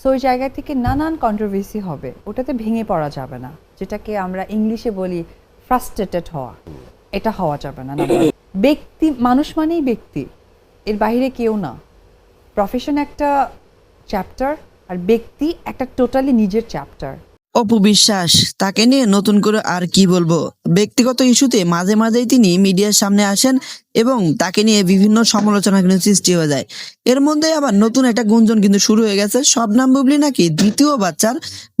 So ওই জায়গা থেকে নানান কন্ট্রোভার্সি হবে। ওটাতে ভেঙে পড়া যাবে না, যেটাকে আমরা ইংলিশে বলি ফ্রাস্ট্রেটেড হওয়া। এটা হওয়া যাবে না ব্যক্তি, মানুষ মানেই ব্যক্তি। এর বাইরে কেউ না। প্রফেশন একটা চ্যাপ্টার আর ব্যক্তি একটা টোটালি নিজের চ্যাপ্টার অপু বিশ্বাস তাকে নিয়ে নতুন করে আর কি বলব? ব্যক্তিগত ইস্যুতে মাঝে মাঝেই তিনি মিডিয়ার সামনে আসেন এবং তাকে নিয়ে বিভিন্ন সমালোচনা কিন্তু সৃষ্টি হয়ে যায়। এর মধ্যে আবার নতুন একটা গুঞ্জন কিন্তু শুরু হয়ে গেছে। শবনাম বুবলি নাকি দ্বিতীয় বাচ্চার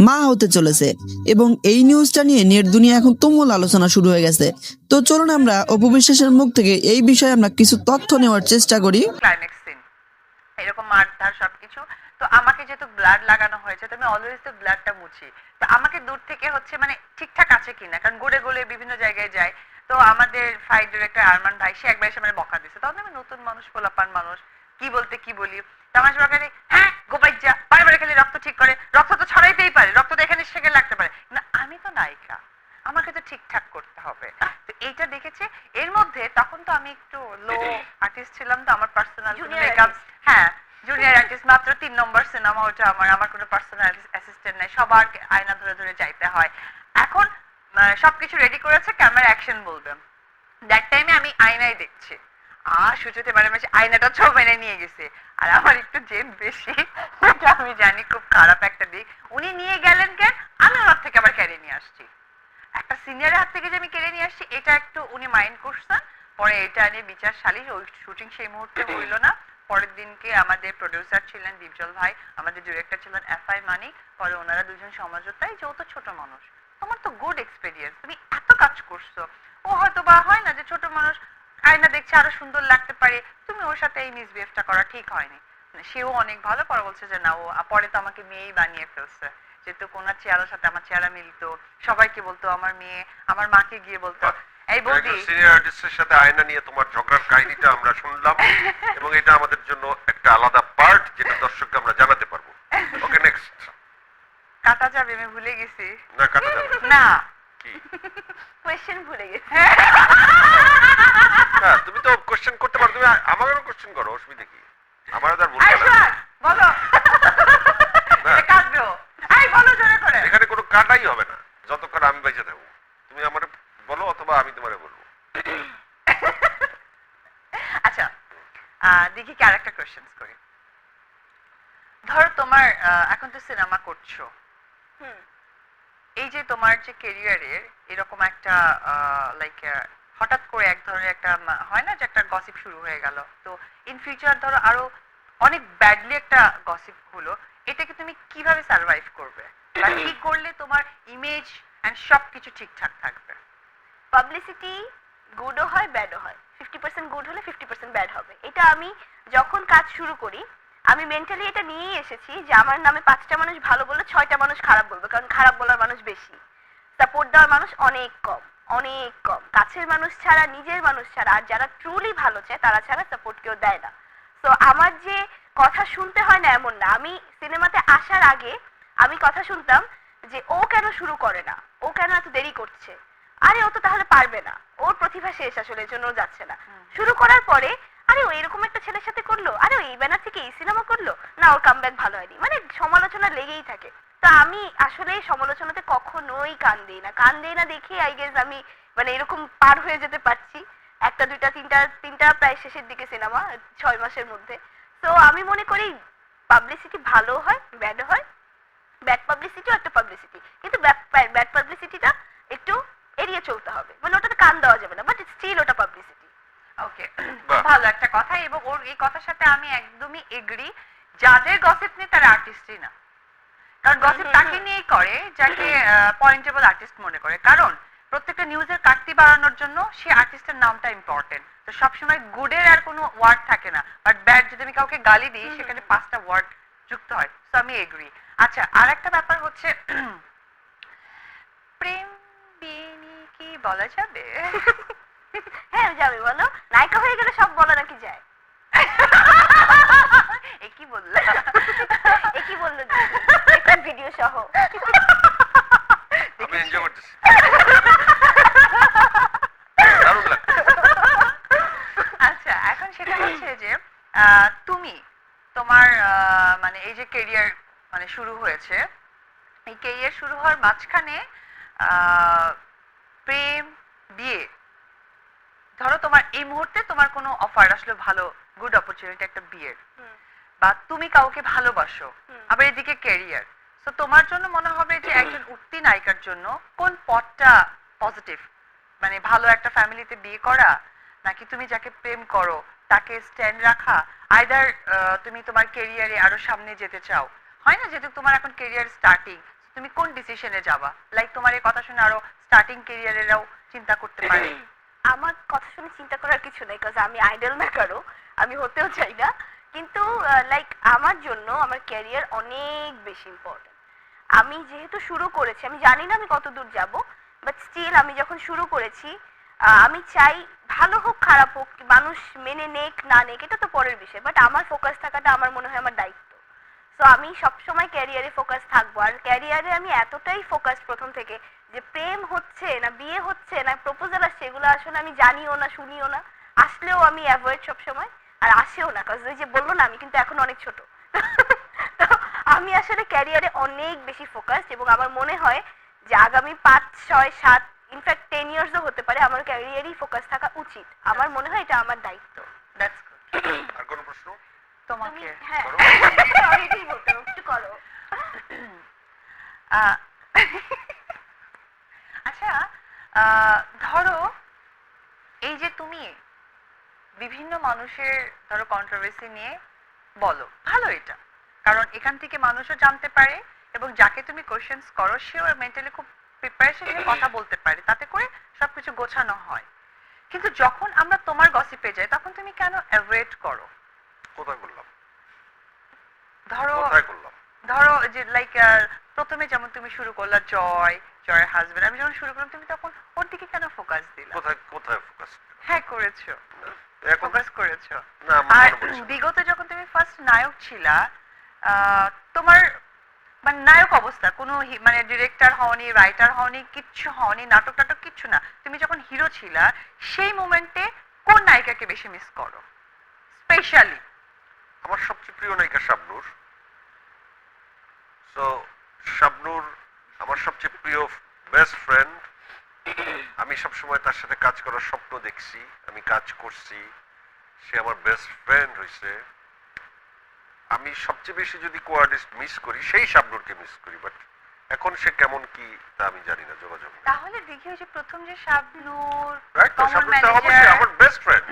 মা হতে চলেছে এবং এই নিউজটা নিয়ে নেট দুনিয়া এখন তুমুল আলোচনা শুরু হয়ে গেছে। তো চলুন আমরা অপু বিশ্বাসের মুখ থেকে এই বিষয়ে আমরা কিছু তথ্য নেওয়ার চেষ্টা করি। এরকম মারধার সবকিছু। তো আমাকে যেহেতু ব্লাড লাগানো হয়েছে, তো আমি অলওয়েজ তো ব্লাডটা মুছি। তো আমাকে দূর থেকে হচ্ছে মানে ঠিকঠাক আছে কিনা? কারণ গড়ে গোলে বিভিন্ন জায়গায় যায়। তো আমাদের ফাইট ডিরেক্টর আরমান ভাই, সে একবার এসে মানে বকা দিচ্ছে তখন আমি নতুন মানুষ, পোলাপান মানুষ, কি বলতে কি বলি? তো আমার সবাই হ্যাঁ গোপাই যা, বারে বারে খালি রক্ত ঠিক করে, রক্ত তো ছড়াইতেই পারে রক্ত তো এখানে সেখানে লাগতে পারে না আমি তো নায়িকা আমাকে তো ঠিকঠাক করতে হবে তো এইটা দেখেছে এর মধ্যে তখন তো আমি একটু লো আর্টিস্ট ছিলাম তো আমার পার্সোনাল Junior মেকআপ হ্যাঁ জুনিয়র আর্টিস্ট মাত্র তিন নম্বর সিনেমা ওটা আমার আমার কোনো পার্সোনাল অ্যাসিস্ট্যান্ট নেই, সবার আয়না ধরে ধরে যাইতে হয়। এখন সবকিছু রেডি করেছে ক্যামেরা অ্যাকশন বলবে। দ্যাট টাইমে আমি আয়নায় দেখছি। আর সুচতে মানে মাসে আয়নাটা ছ মেনে নিয়ে গেছে। আর আমার একটু জেদ বেশি এটা আমি জানি, খুব খারাপ একটা দিক। উনি নিয়ে গেলেন কেন? আমি ওনার থেকে আবার কেড়ে নিয়ে আসছি। একটা সিনিয়রের হাত থেকে যে আমি কেড়ে নিয়ে আসছি, এটা একটু উনি মাইন্ড করছেন। পরে এটা নিয়ে বিচার সালিশ ওই শুটিং সেই মুহূর্তে হইল না। পরের দিনকে আমাদের প্রডিউসার ছিলেন দীপজল ভাই, আমাদের ডিরেক্টর ছিলেন এফ আই মানিক পরে ওনারা দুজন সমঝোতায় যে তো ছোট মানুষ। তোমার তো গুড এক্সপিরিয়েন্স তুমি এত কাজ করছ। ও হয়তো বা হয় না যে ছোট মানুষ, আয়না দেখছে আরও সুন্দর লাগতে পারে, তুমি ওর সাথে এই মিসবিহেভটা করা ঠিক হয়নি। মানে সেও অনেক ভালো, পরে বলছে যে না, ও পরে তো আমাকে মেয়েই বানিয়ে ফেলছে। যেহেতু কোনার চেহারার সাথে আমার চেহারা মিলতো, সবাইকে বলতো, আমার মেয়ে, আমার মাকে গিয়ে বলতো এই বৌদি। সিনিয়র আর্টিস্টের সাথে আয়না নিয়ে তোমার ঝগড়ার কাহিনীটা আমরা শুনলাম। এবং এটা আমাদের জন্য একটা আলাদা পার্ট যেটা দর্শককে আমরা জানাতে পারব। ওকে নেক্সট কাটা যাবে আমি ভুলে গেছি। না কাটা যাবে না। না। কি? কোয়েশ্চেন ভুলে গেছি। হ্যাঁ তুমি তো কোশ্চেন করতে পারো। তুমি আমারও কোশ্চেন করো অসুবিধা কি? আমার আর বলতে না। বলো। কাটবে এই বলো জোরে করে। এখানে কোনো কাটাই হবে না। যতক্ষণ আমি বেঁচে থাকব। তুমি আমার বলো অথবা আমি তোমারে বলব। আচ্ছা দেখি কি আরেকটা কোশ্চেন্স করি। ধরো তোমার এখন তো সিনেমা করছ। হুম। এই যে তোমার যে কেরিয়ারের এরকম একটা লাইক হঠাৎ করে এক ধরনের একটা হয় না যে একটা গসিপ শুরু হয়ে গেল। তো ইন ফিউচার ধরো আরও অনেক ব্যাডলি একটা গসিপ হলো এটাকে তুমি কীভাবে সার্ভাইভ করবে? বা কি করলে তোমার ইমেজ এন্ড সবকিছু ঠিকঠাক থাকবে? পাবলিসিটি গুডও হয় ব্যাডও হয়। ফিফটি পার্সেন্ট গুড হলে ফিফটি পার্সেন্ট ব্যাড হবে। এটা আমি যখন কাজ শুরু করি, আমি মেন্টালি এটা নিয়েই এসেছি যে আমার নামে পাঁচটা মানুষ ভালো বললে ছয়টা মানুষ খারাপ বলবে, কারণ খারাপ বলার মানুষ বেশি। সাপোর্ট দেওয়ার মানুষ অনেক কম অনেক কম। কাছের মানুষ ছাড়া, নিজের মানুষ ছাড়া, আর যারা ট্রুলি ভালো চায়, তারা ছাড়া সাপোর্ট কেউ দেয় না। তো আমার যে কথা শুনতে হয় না এমন না। আমি সিনেমাতে আসার আগে আমি কথা শুনতাম যে ও কেন শুরু করে না? ও কেন এত দেরি করছে? আরে ও তো তাহলে পারবে না। ওর প্রতিভা শেষ আসলে জন্য যাচ্ছে না। শুরু করার পরে আরে ও এরকম একটা ছেলের সাথে করল? আরে এই ব্যানার থেকে এই সিনেমা করল? না ওর কামব্যাক ভালো হয়নি। মানে সমালোচনা লেগেই থাকে। তো আমি আসলে সমালোচনাতে কখনোই কান দিই না। কান দিই না দেখে আই গেস আমি মানে এরকম পার হয়ে যেতে পারছি। একটা দুইটা তিনটা তিনটা প্রায় শেষের দিকে সিনেমা ছয় মাসের মধ্যে। তো আমি মনে করি পাবলিসিটি ভালো হয় ব্যাড হয়। ব্যাড পাবলিসিটিও একটা পাবলিসিটি কিন্তু ব্যাড পাবলিসিটিটা একটু এড়িয়ে চলতে হবে। মানে ওটাতে কান দেওয়া যাবে না বাট স্টিল ওটা পাবলিসিটি ওকে ভালো একটা কথা এবং ওর এই কথার সাথে আমি একদমই এগ্রি যাদের গসিপ নেই তারা আর্টিস্টই না। কারণ গসিপ তাকে। নিয়েই করে যাকে পয়েন্টেবল আর্টিস্ট মনে করে। কারণ প্রত্যেকটা নিউজের কাটতি বাড়ানোর জন্য সে আর্টিস্টের নামটা ইম্পর্টেন্ট তো সবসময় গুডের আর কোনো ওয়ার্ড থাকে না। বাট ব্যাড যদি আমি কাউকে গালি দিই সেখানে পাঁচটা ওয়ার্ড যুক্ত হয়। তো আমি এগ্রি আচ্ছা আর একটা ব্যাপার হচ্ছে প্রেম বিনি কি বলা যাবে? হ্যাঁ যাবে বলো। নায়িকা হয়ে গেলে সব বলা নাকি যায়? এ কি বললা? এ কি বলল ভিডিও সহ? আমি এনজয় করতেছি। আচ্ছা এখন সেটা হচ্ছে যে আহ, তুমি তোমার আহ, মানে এই যে কেরিয়ার মানে শুরু হয়েছে এই কেরিয়ার শুরু হওয়ার মাঝখানে আহ, প্রেম বিয়ে। ধরো তোমার এই মুহূর্তে তোমার কোনো অফার আসলো ভালো গুড অপরচুনিটি একটা বিয়ের। বা তুমি কাউকে ভালোবাসো আবার এদিকে ক্যারিয়ার তো তোমার জন্য মনে হবে যে একজন উঠতি নায়িকার জন্য কোন পথটা পজিটিভ মানে ভালো একটা ফ্যামিলিতে বিয়ে করা নাকি তুমি যাকে প্রেম করো তাকে স্ট্যান্ড রাখা? আইদার তুমি তোমার ক্যারিয়ারে আরও সামনে যেতে চাও। হয় না যেহেতু তোমার এখন ক্যারিয়ার স্টার্টিং তুমি কোন ডিসিশনে যাবা? লাইক তোমার এই কথা শুনে আরও স্টার্টিং ক্যারিয়ারেরাও চিন্তা করতে পারে। আমার কথা শুনে চিন্তা করার কিছু নেই কারণ আমি আইডল না কারও আমি হতেও চাই না। কিন্তু লাইক আমার জন্য আমার ক্যারিয়ার অনেক বেশি ইম্পর্টেন্ট আমি যেহেতু শুরু করেছি, আমি জানি না আমি কত দূর যাব বাট স্টিল আমি যখন শুরু করেছি আমি চাই ভালো হোক, খারাপ হোক, মানুষ মেনে নেক, না নেক, এটা তো পরের বিষয়। বাট আমার ফোকাস থাকাটা আমার মনে হয় আমার দায়িত্ব। সো আমি সবসময় ক্যারিয়ারে ফোকাস থাকব। আর ক্যারিয়ারে আমি এতটাই ফোকাস প্রথম থেকে যে প্রেম হচ্ছে না বিয়ে হচ্ছে না প্রপোজাল আসছে, এগুলো আসলে আমি জানিও না, শুনিও না। আসলেও আমি অ্যাভয়েড সবসময়, আর আসেও না। কাজ ওই যে বলল না, আমি কিন্তু এখন অনেক ছোট। আমি আসলে ক্যারিয়ারে অনেক বেশি ফোকাস এবং আমার মনে হয় যে আগামী পাঁচ, ছয়, সাত ইনফ্যাক্ট টেন ইয়ার্সও হতে পারে আমার ক্যারিয়ারই ফোকাস থাকা উচিত। আমার মনে হয় এটা আমার দায়িত্ব দ্যাটস গুড আর কোনো প্রশ্ন হ্যাঁ। আচ্ছা ধরো এই যে তুমি বিভিন্ন মানুষের ধরো কন্ট্রোভার্সি নিয়ে বলো। ভালো এটা। কারণ এখান থেকে মানুষও জানতে পারে এবং যাকে তুমি কোশ্চেন্স করো সেও মেন্টালি খুব প্রিপারেশন নিয়ে কথা বলতে পারে। তাতে করে সবকিছু গোছানো হয়। কিন্তু যখন আমরা তোমার গসিপে যাই তখন তুমি কেন অ্যাভয়েড করো? কোথায় করলাম ধরো ধরো যে লাইক প্রথমে যেমন তুমি শুরু করলা জয় জয়ের হাজবেন্ড আমি যখন শুরু করলাম তুমি তখন ওর দিকে কেন ফোকাস দিলা? কোথায় কোথায় ফোকাস হ্যাঁ করেছ। ফোকাস করেছ। আর। বিগত যখন তুমি ফার্স্ট নায়ক ছিলা আহ, তোমার মানে নায়ক অবস্থা কোনো মানে ডিরেক্টর হওনি রাইটার হওনি কিচ্ছু হওনি নাটক টাটক কিচ্ছু না। তুমি যখন হিরো ছিলা সেই মোমেন্টে কোন নায়িকাকে বেশি মিস করো? স্পেশালি আমার সবচেয়ে প্রিয় নায়িকা শাবনুর। সো শাবনুর আমার সবচেয়ে প্রিয় বেস্ট ফ্রেন্ড আমি সবসময় তার সাথে কাজ করার স্বপ্ন দেখছি আমি কাজ করছি সে আমার বেস্ট ফ্রেন্ড হয়েছে আমি সবচেয়ে বেশি যদি কোয়ার্টিস্ট মিস করি সেই শাবনূরকে মিস করি বাট এখন সে কেমন কি তা আমি জানি না যোগাযোগ তাহলে দেখি ওই যে প্রথম যে শাবনূর Right? তো শাবনূরটা অবশ্যই আমার বেস্ট ফ্রেন্ড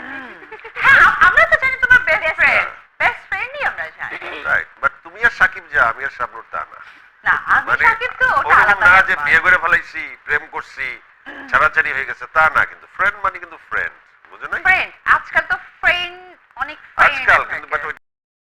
হ্যাঁ আমরা তো জানি তোমার বেস্ট ফ্রেন্ড friend. বেস্ট ফ্রেন্ডই আমরা জানি রাইট বাট তুমি আর সাকিব যা আমি আর শাবনূর তা না। না আমি মানে সাকিব তো ওটা আলাদা না যে। বিয়ে করে ফেলাইছি প্রেম করছি ছাড়াছাড়ি হয়ে গেছে তা না কিন্তু ফ্রেন্ড মানে কিন্তু ফ্রেন্ড বুঝে ফ্রেন্ড আজকাল তো ফ্রেন্ড অনেক ফ্রেন্ড আজকাল কিন্তু বাট